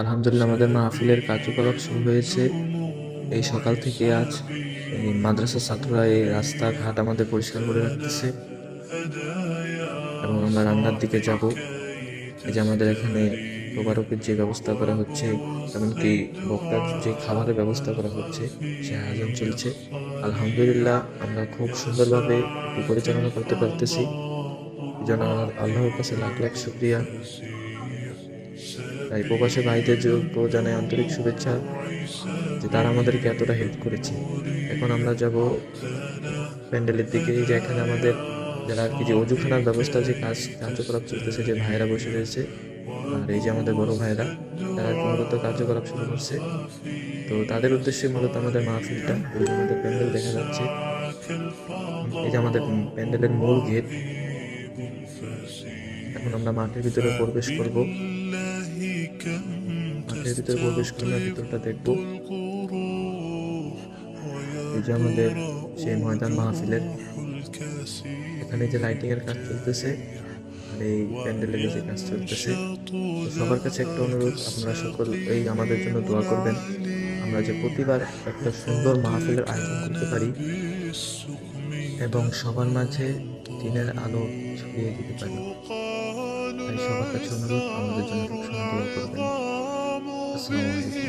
আলহামদুলিল্লাহ আমাদের মাহফিলের কার্যকলাপ শুরু হয়েছে। এই সকাল থেকে আজ এই মাদ্রাসার ছাত্ররা এই রাস্তাঘাট আমাদের পরিষ্কার করে রাখতেছে এবং আমরা রান্নার দিকে যাব। এই যে আমাদের এখানে তোবারকের যে ব্যবস্থা করা হচ্ছে, এমনকি বক্তার যে খাবারের ব্যবস্থা করা হচ্ছে, সে আয়োজন চলছে। আলহামদুলিল্লাহ আমরা খুব সুন্দরভাবে পরিচালনা করতে পারতেছি। আমার আল্লাহর কাছে লাখ লাখ শুক্রিয়া। তাই প্রবাসী ভাইদের যোগ্য জানাই আন্তরিক শুভেচ্ছা যে তারা আমাদেরকে এতটা হেল্প করেছে। এখন আমরা যাব প্যান্ডেলের দিকে যে এখানে আমাদের যারা আর কি যে অজুখানার ব্যবস্থা যে কাজ কার্যকলাপ চলতেছে, যে ভাইরা বসে রয়েছে, আর এই যে আমাদের বড় ভাইরা তারা মূলত কার্যকলাপ শুরু করছে। তো তাদের উদ্দেশ্যে মূলত আমাদের মাহফিলটা আমাদের প্যান্ডেল দেখা যাচ্ছে। এই যে আমাদের প্যান্ডেলের মূল গেট। এখন আমরা মাঠের ভিতরে প্রবেশ করব। মাঠের ভিতরে প্রবেশ করে আমরা ভিতরটা দেখব। এই যে আমাদের সেই ময়দান মাহফিলের এখানে যে লাইটিং এর কাজ চলতেছে আর এই প্যান্ডেলের যে কাজ চলতেছে সবার কাছে একটা অনুরোধ আপনারা সকল এই আমাদের জন্য দোয়া করবেন। আমরা যে প্রতিবার একটা সুন্দর মাহফিলের আয়োজন করতে পারি এবং সবার মাঝে দিনের আলো ছড়িয়ে দিতে পারি। সবার কাছে অনুরোধ আমাদের জন্য সবসময় দোয়া করবেন আসসালামু আলাইকুম